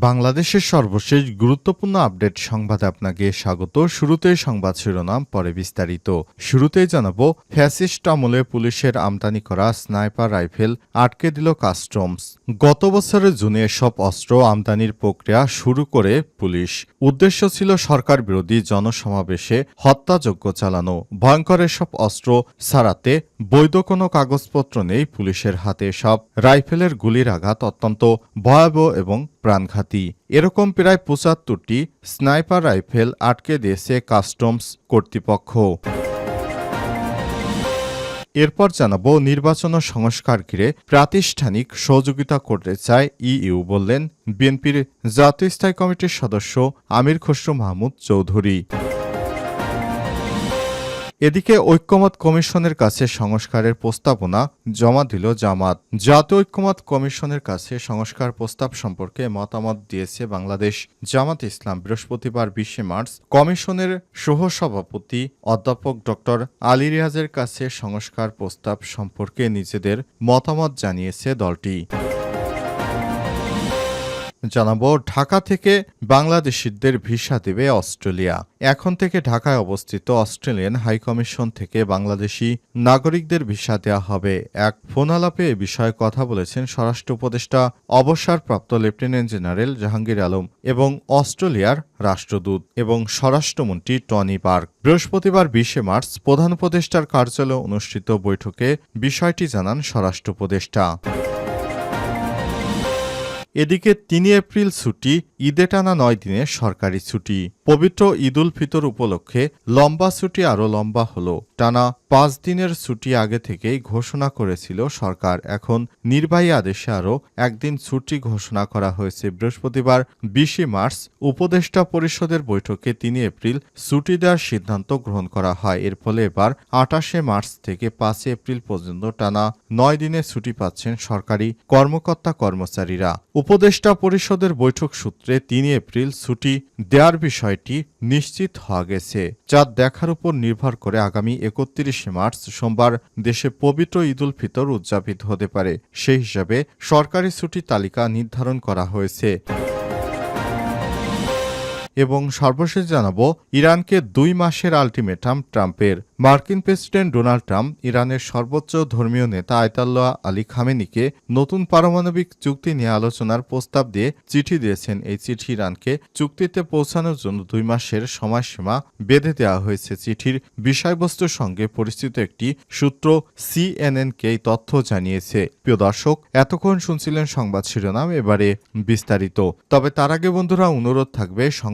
বাংলাদেশের সর্বশেষ গুরুত্বপূর্ণ আপডেট সংবাদে আপনাকে স্বাগত। শুরুতে সংবাদ শিরোনাম, পরে বিস্তারিত। শুরুতেই জানাব, ফ্যাসিস্ট আমলে পুলিশের আমদানি করা স্নাইপার রাইফেল আটকে দিল কাস্টমস। গত বছরের জুনে সব অস্ত্র আমদানির প্রক্রিয়া শুরু করে পুলিশ। উদ্দেশ্য ছিল সরকার বিরোধী জনসমাবেশে হত্যাযজ্ঞ চালানো। ভয়ঙ্কর এসব অস্ত্র ছাড়াতে বৈধ কোনো কাগজপত্র নেই পুলিশের হাতে। সব রাইফেলের গুলির আঘাত অত্যন্ত ভয়াবহ এবং প্রাণঘাতী। এরকম প্রায় পঁচাত্তরটি স্নাইপার রাইফেল আটকে দিয়েছে কাস্টমস কর্তৃপক্ষ। এরপর জানাব নির্বাচন সংস্কার ঘিরে প্রাতিষ্ঠানিক সহযোগিতা করতে চায় ইইউ বললেন বিএনপির জাতীয় স্থায়ী কমিটির সদস্য আমির খসরু মাহমুদ চৌধুরী। এদিকে ঐক্যমত কমিশনের কাছে সংস্কারের প্রস্তাবনা জমা দিল জামাত। জাতীয় ঐক্যমত কমিশনের কাছে সংস্কার প্রস্তাব সম্পর্কে মতামত দিয়েছে বাংলাদেশ জামাত ইসলাম। বৃহস্পতিবার বিশে মার্চ কমিশনের সহসভাপতি অধ্যাপক ড আলী রিয়াজের কাছে সংস্কার প্রস্তাব সম্পর্কে নিজেদের মতামত জানিয়েছে দলটি। জানাব, ঢাকা থেকে বাংলাদেশিদের ভিসা দেবে অস্ট্রেলিয়া। এখন থেকে ঢাকায় অবস্থিত অস্ট্রেলিয়ান হাইকমিশন থেকে বাংলাদেশি নাগরিকদের ভিসা দেওয়া হবে। এক ফোনালাপে এ বিষয়ে কথা বলেছেন স্বরাষ্ট্র উপদেষ্টা, অবসরপ্রাপ্ত লেফটেন্যান্ট জেনারেল জাহাঙ্গীর আলম এবং অস্ট্রেলিয়ার রাষ্ট্রদূত এবং স্বরাষ্ট্রমন্ত্রী টনি পার্ক। বৃহস্পতিবার বিশে মার্চ প্রধান উপদেষ্টার কার্যালয়ে অনুষ্ঠিত বৈঠকে বিষয়টি জানান স্বরাষ্ট্র উপদেষ্টা। এদিকে তিন এপ্রিল ছুটি ঈদে টানা নয় দিনের সরকারি ছুটি। পবিত্র ঈদুল ফিতর উপলক্ষে লম্বা ছুটি আরও লম্বা হলো। টানা পাঁচ দিনের ছুটি আগে থেকেই ঘোষণা করেছিল সরকার। এখন নির্বাহী আদেশে আরও একদিন ছুটি ঘোষণা করা হয়েছে। বৃহস্পতিবার বিশে মার্চ উপদেষ্টা পরিষদের বৈঠকে তিন এপ্রিল ছুটি দেওয়ার সিদ্ধান্ত গ্রহণ করা হয়। এর ফলে এবার আটাশে মার্চ থেকে পাঁচই এপ্রিল পর্যন্ত টানা নয় দিনে ছুটি পাচ্ছেন সরকারি কর্মকর্তা কর্মচারীরা উপদেষ্টা পরিষদের বৈঠক সূত্রে তিন এপ্রিল ছুটি দেওয়ার বিষয়টি নিশ্চিত হওয়া গেছে, যা দেখার উপর নির্ভর করে আগামী একত্রিশে মার্চ সোমবার দেশে পবিত্র ঈদুল ফিতর উদযাপিত হতে পারে। সেই হিসাবে সরকারি ছুটি তালিকা নির্ধারণ করা হয়েছে। এবং সর্বশেষ জানাব ইরানকে দুই মাসের আলটিমেটাম ট্রাম্পের। মার্কিন প্রেসিডেন্ট ডোনাল্ড ট্রাম্প ইরানের সর্বোচ্চ ধর্মীয় নেতা আয়তাল্লাহ আলী খামেনিকে নতুন পারমাণবিক চুক্তি নিয়ে আলোচনার প্রস্তাব দিয়ে চিঠি দিয়েছেন। এই চিঠি ইরানকে চুক্তিতে পৌঁছানোর জন্য দুই মাসের সময়সীমা বেঁধে দেওয়া হয়েছে। চিঠির বিষয়বস্তুর সঙ্গে পরিচিত একটি সূত্র সিএনএনকে এই তথ্য জানিয়েছে। প্রিয় দর্শক, এতক্ষণ শুনছিলেন সংবাদ শিরোনাম, এবারে বিস্তারিত। তবে তার আগে বন্ধুরা, অনুরোধ থাকবে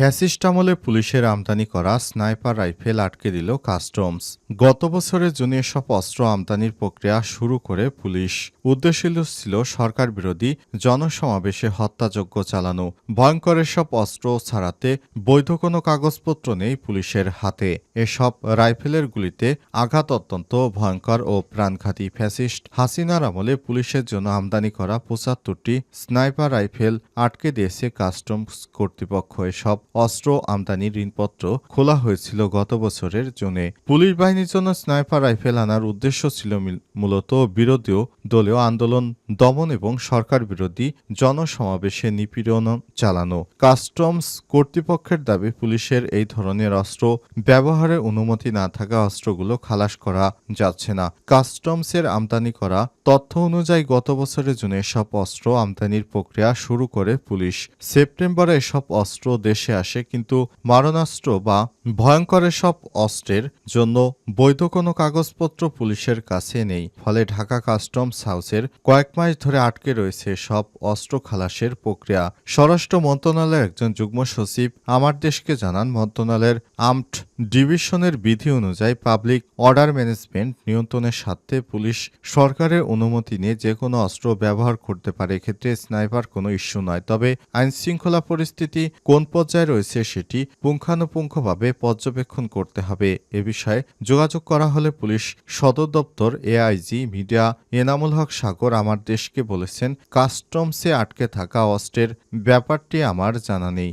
ফ্যাসিস্ট আমলে পুলিশের আমদানি করা স্নাইপার রাইফেল আটকে দিল কাস্টমস। গত বছরের জুনে এসব অস্ত্র আমদানির প্রক্রিয়া শুরু করে পুলিশ। উদ্দেশ্য ছিল সরকার বিরোধী জনসমাবেশে হত্যাযজ্ঞ চালানো। ভয়ঙ্কর এসব অস্ত্র ছাড়াতে বৈধ কোনো কাগজপত্র নেই পুলিশের হাতে। এসব রাইফেলের গুলিতে আঘাত অত্যন্ত ভয়ঙ্কর ও প্রাণঘাতী ফ্যাসিস্ট হাসিনার আমলে পুলিশের জন্য আমদানি করা পঁচাত্তরটি স্নাইপার রাইফেল আটকে দিয়েছে কাস্টমস কর্তৃপক্ষ। এসব অস্ত্র আমদানি ঋণপত্র খোলা হয়েছিল গত বছরের জুনে। পুলিশ বাহিনীর জন্য স্নাইপার রাইফেল আনার উদ্দেশ্য ছিল মূলত বিরোধী দলীয় আন্দোলন, দমন এবং সরকার বিরোধী জনসমাবেশে নিপীড়ন চালানো। কাস্টমস কর্তৃপক্ষের দাবি, পুলিশের এই ধরনের অস্ত্র ব্যবহারের অনুমতি না থাকা অস্ত্রগুলো খালাস করা যাচ্ছে না। কাস্টমসের আমদানি করা তথ্য অনুযায়ী গত বছরের জুনে এসব অস্ত্র আমদানির প্রক্রিয়া শুরু করে পুলিশ। সেপ্টেম্বরে এসব অস্ত্র দেশে আসে, কিন্তু মারণাস্ত্র বা ভয়ঙ্কর সব অস্ত্রের জন্য বৈধ কোনো কাগজপত্র পুলিশের কাছে নেই। ফলে ঢাকা কাস্টমস হাউসের কয়েক মাস ধরে আটকে রয়েছে সব অস্ত্র খালাসের প্রক্রিয়া। স্বরাষ্ট্র মন্ত্রণালয়ের একজন যুগ্ম সচিব আমার দেশকে জানান, মন্ত্রণালয়ের আমট ডিভিশনের বিধি অনুযায়ী পাবলিক অর্ডার ম্যানেজমেন্ট নিয়ন্ত্রণের স্বার্থে পুলিশ সরকারের অনুমতি নিয়ে যে কোনো অস্ত্র ব্যবহার করতে পারে। এক্ষেত্রে স্নাইপার কোনো ইস্যু নয়। তবে আইনশৃঙ্খলা পরিস্থিতি কোন পর্যায়ে রয়েছে সেটি পুঙ্খানুপুঙ্খভাবে পর্যবেক্ষণ করতে হবে। এ বিষয়ে যোগাযোগ করা হলে পুলিশ, সদর দপ্তর, এআইজি, মিডিয়া, এনামুল হক সাগর আমার দেশকে বলেছেন, কাস্টমসে আটকে থাকা অস্ত্রের ব্যাপারটি আমার জানা নেই।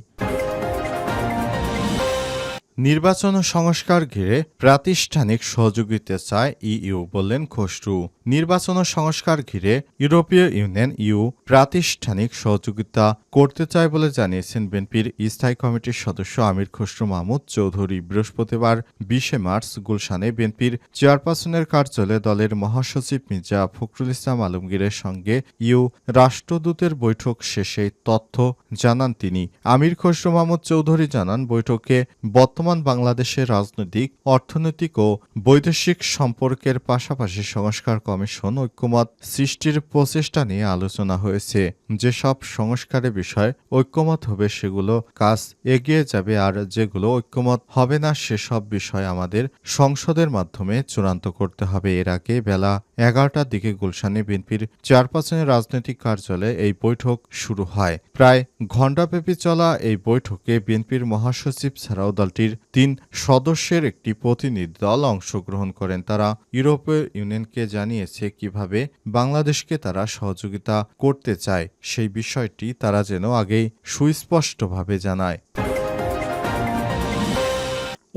নির্বাচন সংস্কার ঘিরে প্রাতিষ্ঠানিক সহযোগিতা চায় ইইউ, বললেন খসরু। নির্বাচন সংস্কার ঘিরে ইউরোপীয় ইউনিয়ন ইউ প্রাতিষ্ঠানিক সহযোগিতা করতে চায় বলে জানিয়েছেন বিএনপির স্থায়ী কমিটির সদস্য আমির খসরু মাহমুদ চৌধুরী। বৃহস্পতিবার বিশে মার্চ গুলশানে বিএনপির চেয়ারপারসনের কার্যালয়ে দলের মহাসচিব মির্জা ফখরুল ইসলাম আলমগীরের সঙ্গে ইউ রাষ্ট্রদূতের বৈঠক শেষে তথ্য জানান তিনি। আমির খসরু মাহমুদ চৌধুরী জানান, বৈঠকে বর্তমান বাংলাদেশের রাজনৈতিক, অর্থনৈতিক ও বৈদেশিক সম্পর্কের পাশাপাশি সংস্কার কমিশন ঐক্যমত সৃষ্টির প্রচেষ্টা নিয়ে আলোচনা হয়েছে। যেসব সংস্কারের বিষয় ঐক্যমত হবে, সেগুলো কাজ এগিয়ে যাবে, আর যেগুলো ঐক্যমত হবে না, সেসব বিষয় আমাদের সংসদের মাধ্যমে চূড়ান্ত করতে হবে। এর আগে বেলা এগারোটার দিকে গুলশানে বিএনপির চেয়ারপারসনের রাজনৈতিক কার্যালয়ে এই বৈঠক শুরু হয়। প্রায় ঘণ্টাব্যাপী চলা এই বৈঠকে বিএনপির মহাসচিব ছাড়াও দলটির তিন সদস্যের একটি প্রতিনিধি দল অংশগ্রহণ করেন। তারা ইউরোপীয় ইউনিয়নকে জানিয়েছে কীভাবে বাংলাদেশকে তারা সহযোগিতা করতে চায় সেই বিষয়টি তারা যেন আগেই সুস্পষ্টভাবে জানায়।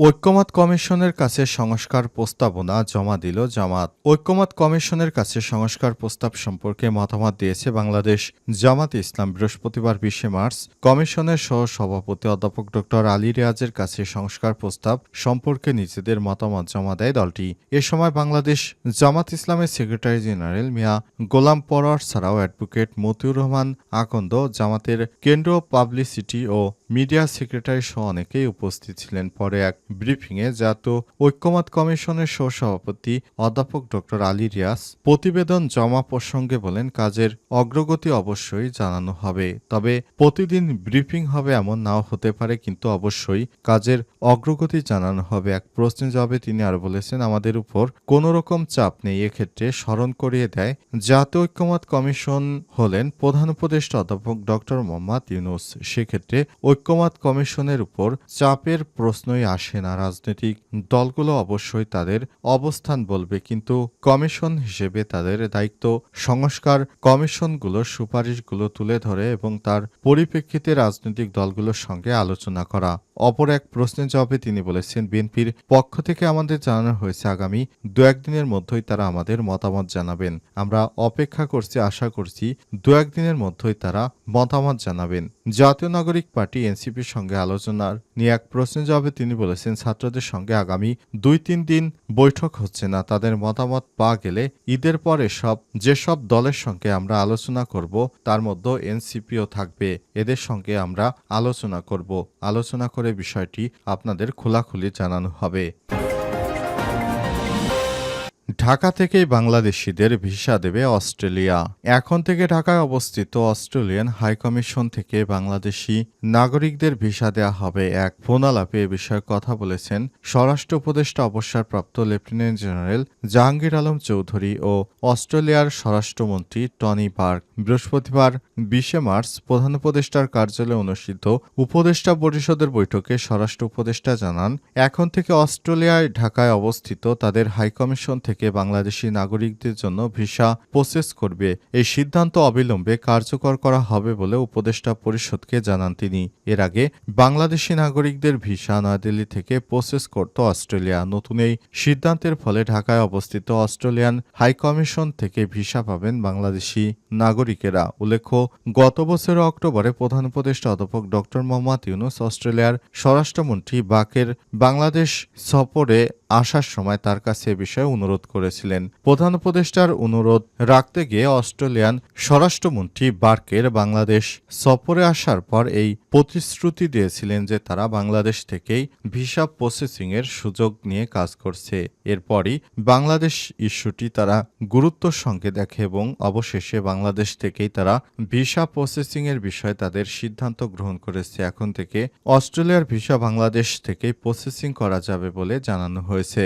ঐক্যমত কমিশনের কাছে সংস্কার প্রস্তাবনা জমা দিল জামাত। ঐক্যমত কমিশনের কাছে সংস্কার প্রস্তাব সম্পর্কে মতামত দিয়েছে বাংলাদেশ জামাত ইসলাম বৃহস্পতিবার বিশে মার্চ। কমিশনের সহ সভাপতি অধ্যাপক ড আলী রেয়াজের কাছে সংস্কার প্রস্তাব সম্পর্কে নিজেদের মতামত জমা দেয় দলটি। এ সময় বাংলাদেশ জামাত ইসলামের সেক্রেটারি জেনারেল মিয়া গোলাম পরোয়ার ছাড়াও অ্যাডভোকেট মতিউর রহমান আকন্দ, জামাতের কেন্দ্রীয় পাবলিসিটি ও মিডিয়া সেক্রেটারি সহ অনেকেই উপস্থিত ছিলেন। পরে এক ব্রিফিংয়ে জাতীয় ঐক্যমত কমিশনের সহসভাপতি অধ্যাপক ড আলী রিয়াস প্রতিবেদন জমা প্রসঙ্গে বলেন, কাজের অগ্রগতি অবশ্যই জানানো হবে। তবে প্রতিদিন ব্রিফিং হবে এমন নাও হতে পারে, কিন্তু অবশ্যই কাজের অগ্রগতি জানানো হবে। এক প্রশ্নে জবাবে তিনি আরও বলেছেন, আমাদের উপর কোনো রকম চাপ নেই। এক্ষেত্রে স্মরণ করিয়ে দেয়, জাতীয় ঐক্যমত কমিশন হলেন প্রধান উপদেষ্টা অধ্যাপক ড মোহাম্মদ ইউনুস। সেক্ষেত্রে ঐক্যমত কমিশনের উপর চাপের প্রশ্নই আসে না, রাজনৈতিক দলগুলো অবশ্যই তাদের অবস্থান বলবে, কিন্তু কমিশন হিসেবে তাদের দায়িত্ব সংস্কার কমিশনগুলোর সুপারিশগুলো তুলে ধরে এবং তার পরিপ্রেক্ষিতে রাজনৈতিক দলগুলোর সঙ্গে আলোচনা করা। অপর এক প্রশ্নের জবাবে তিনি বলেছেন, বিএনপির পক্ষ থেকে আমাদের জানানো হয়েছে, আগামী দু একদিনের মধ্যেই তারা আমাদের মতামত জানাবেন। আমরা অপেক্ষা করছি, আশা করছি দু একদিনের মধ্যেই তারা মতামত জানাবেন। জাতীয় নাগরিক পার্টি, এনসিপির সঙ্গে আলোচনার নিয়ে এক প্রশ্নের জবাবে তিনি বলেছেন ছাত্রদের সঙ্গে আগামী দুই তিন দিন বৈঠক হচ্ছে না। তাদের মতামত পাওয়া গেলে ঈদের পরে সব, যেসব দলের সঙ্গে আমরা আলোচনা করব, তার মধ্যে এনসিপিও থাকবে। এদের সঙ্গে আমরা আলোচনা করব। আলোচনা করে বিষয়টি আপনাদের খোলাখুলি জানানো হবে। ঢাকা থেকেই বাংলাদেশিদের ভিসা দেবে অস্ট্রেলিয়া। এখন থেকে ঢাকায় অবস্থিত অস্ট্রেলিয়ান হাইকমিশন থেকে বাংলাদেশি নাগরিকদের ভিসা দেওয়া হবে। এক ফোন আলাপে এ বিষয়ে কথা বলেছেন স্বরাষ্ট্র উপদেষ্টা অবসরপ্রাপ্ত লেফটেন্যান্ট জেনারেল জাহাঙ্গীর আলম চৌধুরী ও অস্ট্রেলিয়ার স্বরাষ্ট্রমন্ত্রী টনি পার্ক। বৃহস্পতিবার বিশে মার্চ প্রধান উপদেষ্টার কার্যালয়ে অনুষ্ঠিত উপদেষ্টা পরিষদের বৈঠকে স্বরাষ্ট্র উপদেষ্টা জানান, এখন থেকে অস্ট্রেলিয়ায় ঢাকায় অবস্থিত তাদের হাইকমিশন থেকে বাংলাদেশি নাগরিকদের জন্য ভিসা প্রসেস করবে। এই সিদ্ধান্ত অবিলম্বে কার্যকর করা হবে বলে উপদেষ্টা পরিষদকে জানান তিনি। এর আগে বাংলাদেশি নাগরিকদের ভিসা নয়াদিল্লি থেকে প্রসেস করত অস্ট্রেলিয়া। নতুন এই সিদ্ধান্তের ফলে ঢাকায় অবস্থিত অস্ট্রেলিয়ান হাইকমিশন থেকে ভিসা পাবেন বাংলাদেশি নাগরিকেরা। উল্লেখ্য, গত বছরের অক্টোবরে প্রধান উপদেষ্টা অধ্যাপক ড মোহাম্মদ ইউনুস অস্ট্রেলিয়ার স্বরাষ্ট্রমন্ত্রী বাকের বাংলাদেশ সফরে আসার সময় তার কাছে এ বিষয়ে অনুরোধ করেছিলেন। প্রধান উপদেষ্টার অনুরোধ রাখতে গিয়ে অস্ট্রেলিয়ান স্বরাষ্ট্রমন্ত্রী বার্কের বাংলাদেশ সফরে আসার পর এই প্রতিশ্রুতি দিয়েছিলেন যে তারা বাংলাদেশ থেকেই ভিসা প্রসেসিংয়ের সুযোগ নিয়ে কাজ করছে। এরপরই বাংলাদেশ ইস্যুটি তারা গুরুত্বর সঙ্গে দেখে এবং অবশেষে বাংলাদেশ থেকেই তারা ভিসা প্রসেসিংয়ের বিষয়ে তাদের সিদ্ধান্ত গ্রহণ করেছে। এখন থেকে অস্ট্রেলিয়ার ভিসা বাংলাদেশ থেকেই প্রসেসিং করা যাবে বলে জানানো হয়েছে।